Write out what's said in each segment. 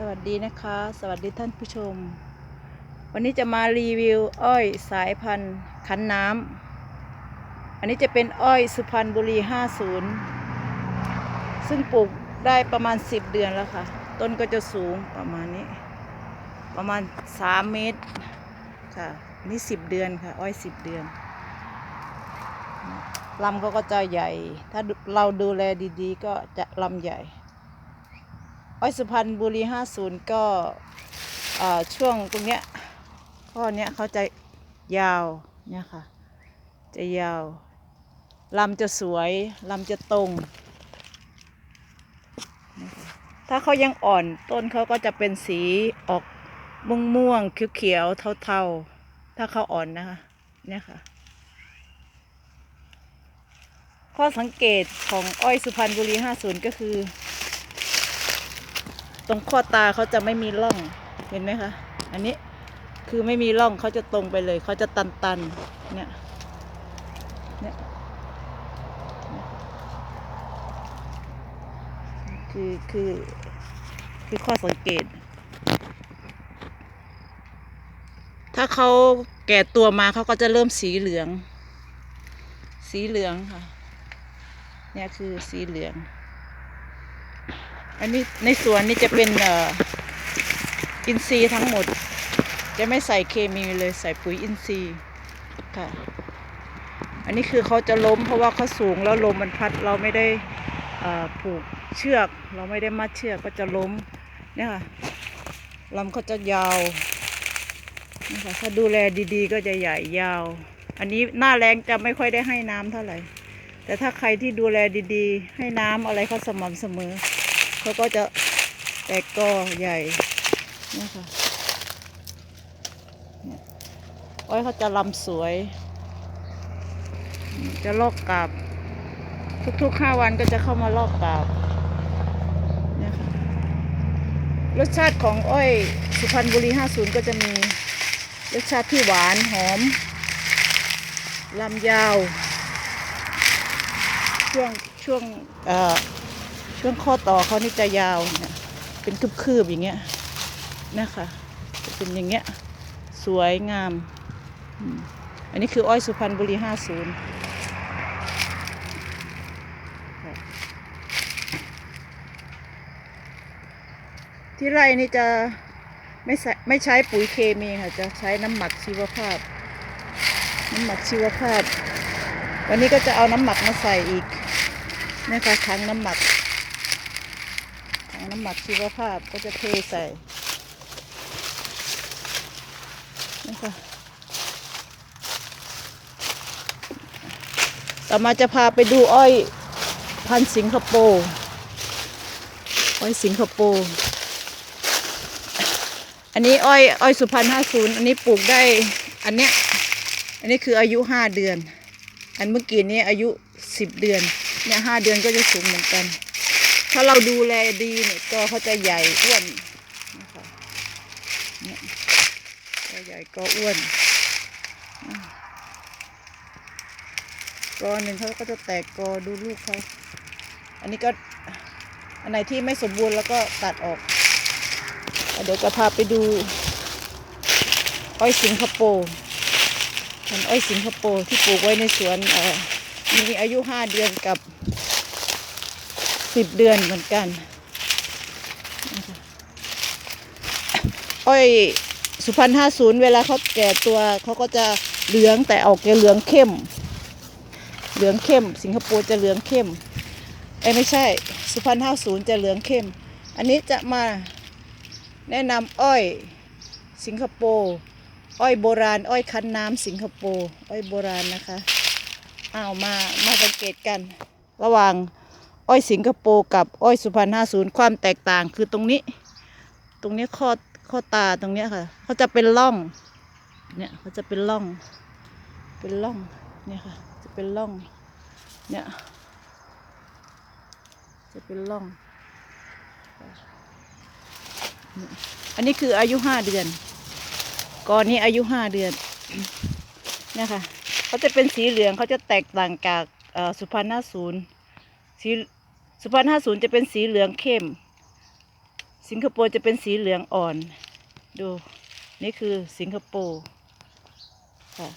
สวัสดีนะคะ สวัสดีท่านผู้ชม วันนี้จะมารีวิวอ้อยสายพันธุ์คันน้ำอันนี้จะเป็นอ้อยสุพรรณบุรี 50 ซึ่งปลูกได้ประมาณ 10 เดือนแล้วค่ะ ต้นก็จะสูงประมาณนี้ ประมาณ 3 เมตรค่ะ นี่ 10 เดือนค่ะ อ้อย 10 เดือนลำเขาก็จะใหญ่ ถ้าเราดูแลดีๆ ก็จะลำใหญ่ อ้อยสุพรรณบุรี 50 ก็เอ่อช่วงตรงเนี้ยข้อเนี้ยเขาจะยาวเนี่ยค่ะ จะยาวลำจะสวยลำจะตรง ถ้าเขายังอ่อนต้นเขาก็จะเป็นสีออกม่วงม่วงๆเขียวๆเทาๆ ถ้าเขาอ่อนนะคะ เนี่ยค่ะ ข้อสังเกตของอ้อยสุพรรณบุรี 50 ก็คือ ตรงข้อตาเขาจะไม่มีร่องเห็นไหมคะ อันนี้คือไม่มีร่องเขาจะตรงไปเลย เขาจะตันตันๆเนี่ยเนี่ยคือคือคือข้อสังเกต ถ้าเขาแก่ตัวมาเขาก็จะเริ่มสีเหลือง สีเหลืองค่ะ เนี่ยคือสีเหลือง อันนี้ในสวนนี่จะเป็นเอ่ออินทรีย์ทั้งหมด จะไม่ใส่เคมีเลยใส่ปุ๋ยอินทรีย์ค่ะ อันนี้คือเขาจะล้มเพราะว่าเขาสูงแล้วลมมันพัดเราไม่ได้ผูกเชือก เราไม่ได้มัดเชือกก็จะล้มเนี่ยค่ะลำเขาจะยาวนี่ค่ะถ้าดูแลดีๆ ก็จะใหญ่ยาว อันนี้หน้าแรงจะไม่ค่อยได้ให้น้ำเท่าไหร่ แต่ถ้าใครที่ดูแลดีๆ ให้น้ำอะไรเขาสม่ำเสมอ เขาก็จะแตกกอใหญ่นี่ค่ะอ้อยเขาจะลำสวย จะลอกกาบ ทุกๆห้าวันก็จะเข้ามาลอกกาบเนี่ยค่ะรสชาติของอ้อยสุพรรณบุรี 50 ก็จะมีรสชาติที่หวานหอมลำยาว ช่วงช่วงเอ่อ ช่วงข้อต่อเขานี่จะยาวเนี่ยเป็นคืบๆอย่างเงี้ยนะคะจะเป็นอย่างเงี้ยสวยงาม อันนี้คืออ้อยสุพรรณบุรีห้าศูนย์ที่ไร่นี่จะไม่ใส่ไม่ใช้ปุ๋ยเคมีค่ะ จะใช้น้ำหมักชีวภาพ น้ำหมักชีวภาพ วันนี้ก็จะเอาน้ำหมักมาใส่อีกนะคะถังน้ำหมัก น้ำหมักชีวภาพก็จะเทใส่นะคะต่อมาจะพาไปดูอ้อยพันสิงคโปร์อ้อยสิงคโปร์อันนี้อ้อยอ้อยสุพรรณห้าศูนย์อันนี้ปลูกได้อันเนี้ยอันนี้คืออายุห้าเดือน อันเมื่อกี้นี้อายุสิบเดือนเนี่ยห้าเดือนก็จะสูงเหมือนกัน ถ้าเราดูแลดีเนี่ยก็เขาจะใหญ่อ้วนนะคะเนี่ยก็ใหญ่ก็อ้วนกอหนึ่งเขาก็จะแตกกอดูลูกเขาอันนี้ก็อันไหนที่ไม่สมบูรณ์แล้วก็ตัดออก เดี๋ยวจะพาไปดู อ้อยสิงคโปร์พันอ้อยสิงคโปร์ที่ปลูกไว้ในสวนมีอายุห้าเดือนกับ สิบเดือนเหมือนกันอ้อยสุพรรณห้าศูนย์เวลาเขาแก่ตัวเขาก็จะเหลืองแต่ออกจะเหลืองเข้ม เหลืองเข้ม สิงคโปร์จะเหลืองเข้มเอ้ไม่ใช่ สุพรรณห้าศูนย์จะเหลืองเข้ม อันนี้จะมาแนะนำอ้อยสิงคโปร์อ้อยโบราณ อ้อยคั้นน้ำสิงคโปร์อ้อยโบราณนะคะอ้าวมามาสังเกตกัน ระหว่าง อ้อยสิงคโปร์กับอ้อยสุพรรณห้าศูนย์ความแตกต่างคือตรงนี้ ตรงนี้ข้อข้อตาตรงเนี้ยค่ะเขาจะเป็นร่อง เนี่ยเขาจะเป็นร่อง เป็นร่องเนี่ยค่ะ จะเป็นร่อง เนี่ยจะเป็นร่อง อันนี้คืออายุห้าเดือนก่อนนี้อายุห้าเดือนเนี่ยค่ะเขาจะเป็นสีเหลืองเขาจะแตกต่างจากอ่อสุพรรณห้าศูนย์สี สุพรรณห้าศูนย์จะเป็นสีเหลืองเข้ม สิงคโปร์จะเป็นสีเหลืองอ่อน ดูนี่คือสิงคโปร์ค่ะ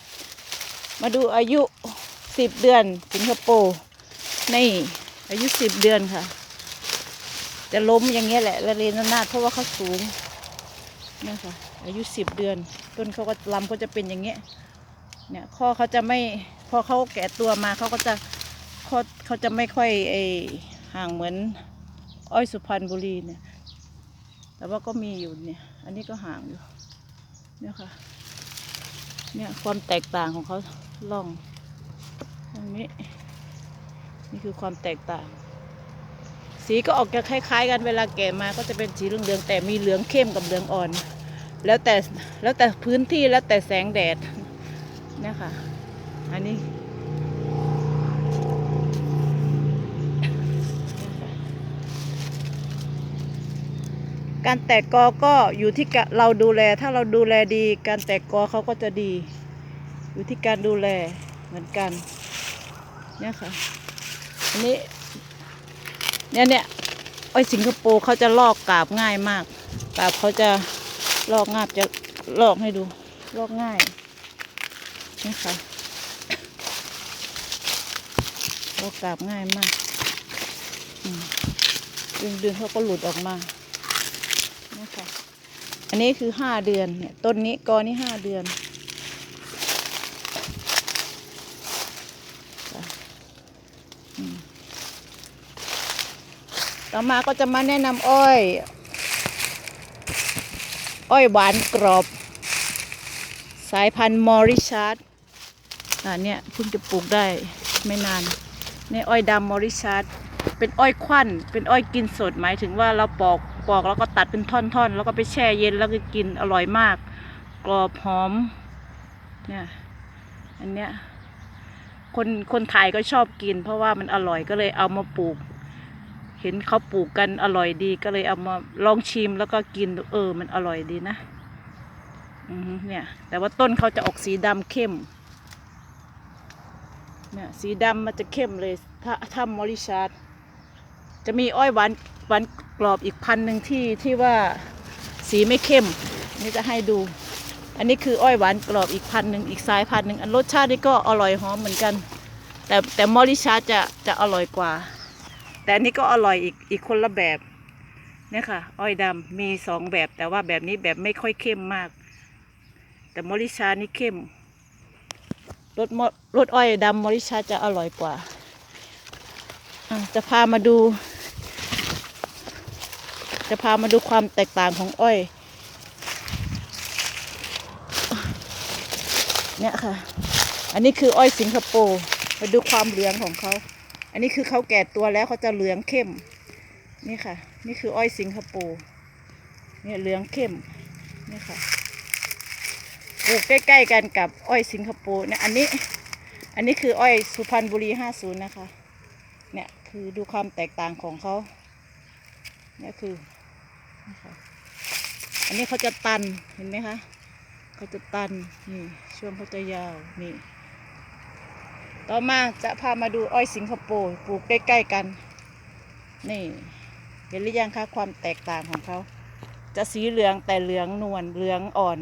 มาดูอายุสิบเดือนสิงคโปร์นี่อายุสิบเดือนค่ะ จะล้มอย่างเงี้ยแหละระเรนนาดเพราะว่าเขาสูงเนี่ยค่ะอายุสิบเดือน ต้นเขาก็ลำก็จะเป็นอย่างเงี้ยเนี่ยข้อเขาจะไม่พอเขาแก่ตัวมาเขาก็จะข้อเขาจะไม่ค่อยไอ ห่างเหมือนอ้อยสุพรรณบุรีเนี่ย แต่ว่าก็มีอยู่เนี่ย อันนี้ก็ห่างอยู่ เนี่ยค่ะ เนี่ยความแตกต่างของเขาล่องตรงนี้ นี่คือความแตกต่าง สีก็ออกจะคล้าย ๆ กันเวลาแก่มาก็จะเป็นสีเหลืองๆแต่มีเหลืองเข้มกับเหลืองอ่อน แล้วแต่แล้วแต่พื้นที่แล้วแต่แสงแดดเนี่ยค่ะ อันนี้ การแตกกอก็อยู่ที่เราดูแล ถ้าเราดูแลดี การแตกกอเขาก็จะดี อยู่ที่การดูแลเหมือนกัน เนี่ยค่ะ อันนี้ เนี่ยเนี่ยอ้สิงคโปร์เขาจะลอกกาบง่ายมาก กาบเขาจะลอกงายจะลอกให้ดู ลอกง่ายนี่ค่ะลอกกาบง่ายมากดึงดึงเขาก็หลุดออกมา อันนี้คือห้าเดือนเนี่ยต้นนี้กอนี้ห้าเดือน ต่อมาก็จะมาแนะนำอ้อย อ้อยหวานกรอบ สายพันธุ์มอริชาร์ดอ่าเนี่ยเพิ่งจะปลูกได้ไม่นานเนี่อ้อยดำมอริชาร์ดเป็นอ้อยควันเป็นอ้อยกินสดหมายถึงว่าเราปอก ปอกแล้วก็ตัดเป็นท่อนๆ แล้วก็ไปแช่เย็นแล้วก็กินอร่อยมาก กรอบหอมเนี่ยอันเนี้ยคนคนไทยก็ชอบกิน เพราะว่ามันอร่อยก็เลยเอามาปลูก เห็นเขาปลูกกันอร่อยดีก็เลยเอามาลองชิมแล้วก็กินเออมันอร่อยดีนะเนี่ยแต่ว่าต้นเขาจะออกสีดำเข้มเนี่ยสีดำมันจะเข้มเลยถ้าถ้ามอริชาร์ด จะมีอ้อยหวานหวานกรอบอีกพันหนึ่งที่ที่ว่าสีไม่เข้ม นี่จะให้ดู อันนี้คืออ้อยหวานกรอบอีกพันหนึ่งอีกสายพันหนึ่งอันรสชาตินี่ก็อร่อยหอมเหมือนกัน แต่แต่มอริชาร์ดจะจะอร่อยกว่า แต่อันนี้ก็อร่อยอีกอีกคนละแบบเนี่ยค่ะ อ้อยดำมีสองแบบ แต่ว่าแบบนี้แบบไม่ค่อยเข้มมาก แต่มอริชานี่เข้มรสมรสอ้อยดำมอริชาจะอร่อยกว่า จะพามาดู จะพามาดูความแตกต่างของอ้อย เนี่ยค่ะ อันนี้คืออ้อยสิงคโปร์มาดูความเหลืองของเขา อันนี้คือเขาแก่ตัวแล้วเขาจะเหลืองเข้ม นี่ค่ะ นี่คืออ้อยสิงคโปร์เนี่ยเหลืองเข้ม นี่ค่ะปลูกใกล้ๆกันกับอ้อยสิงคโปร์เนี่ยอันนี้ อันนี้คืออ้อยสุพรรณบุรีห้าศูนย์นะคะ เนี่ยคือดูความแตกต่างของเขาเนี่ยคือ อันนี้เขาจะตันเห็นไหมคะเขาจะตันนี่ช่วงเขาจะยาวนี่ต่อมาจะพามาดูอ้อยสิงคโปร์ปลูกใกล้ๆกัน นี่ เห็นหรือยังคะความแตกต่างของเขาจะสีเหลืองแต่เหลืองนวลเหลืองอ่อน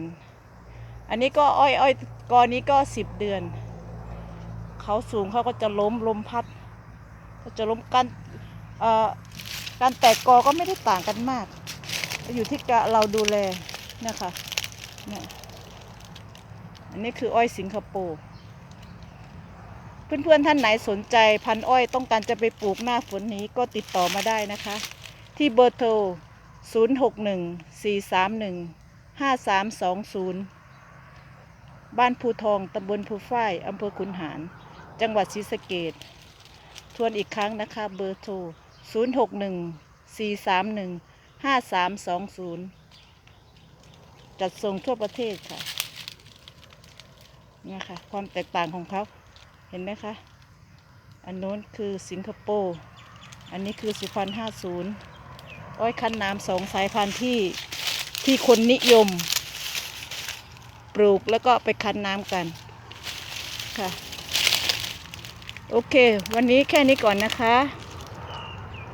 อันนี้ก็อ้อยอ้อยกอนี้ก็สิบเดือน เขาสูงเขาก็จะล้มลมพัดก็จะล้มกันเอ่อการแตกกอก็ไม่ได้ต่างกันมาก อยู่ที่กะเราดูแลเนะคะเนี่ยอันนี้คืออ้อยสิงคโปร์เพื่อนๆท่านไหนสนใจพันอ้อยต้องการจะไปปลูกหน้าฝนนี้ก็ติดต่อมาได้นะคะ ที่เบอร์โทร 061 431 5320 บ้านภูทองตำบลภูฝ้ายอำเภอขุนหาร จังหวัดศรีสะเกดทวนอีกครั้งนะคะ เบอร์โทร 061 431 5320จัดส่งทั่วประเทศค่ะเนี่ยค่ะ ความแตกต่างของเขา เห็นไหมคะ อันโน้นคือสิงคโปร์ อันนี้คือสุพรรณห้าศูนย์อ้อยคั้นน้ำสองสายพันธุ์ที่ที่คนนิยม ปลูกแล้วก็ไปคั้นน้ำกันค่ะ โอเค วันนี้แค่นี้ก่อนนะคะ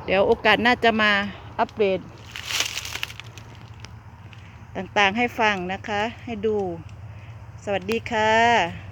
เดี๋ยวโอกาสน่าจะมาอัปเดต ต่างๆให้ฟังนะคะ ให้ดู สวัสดีค่ะ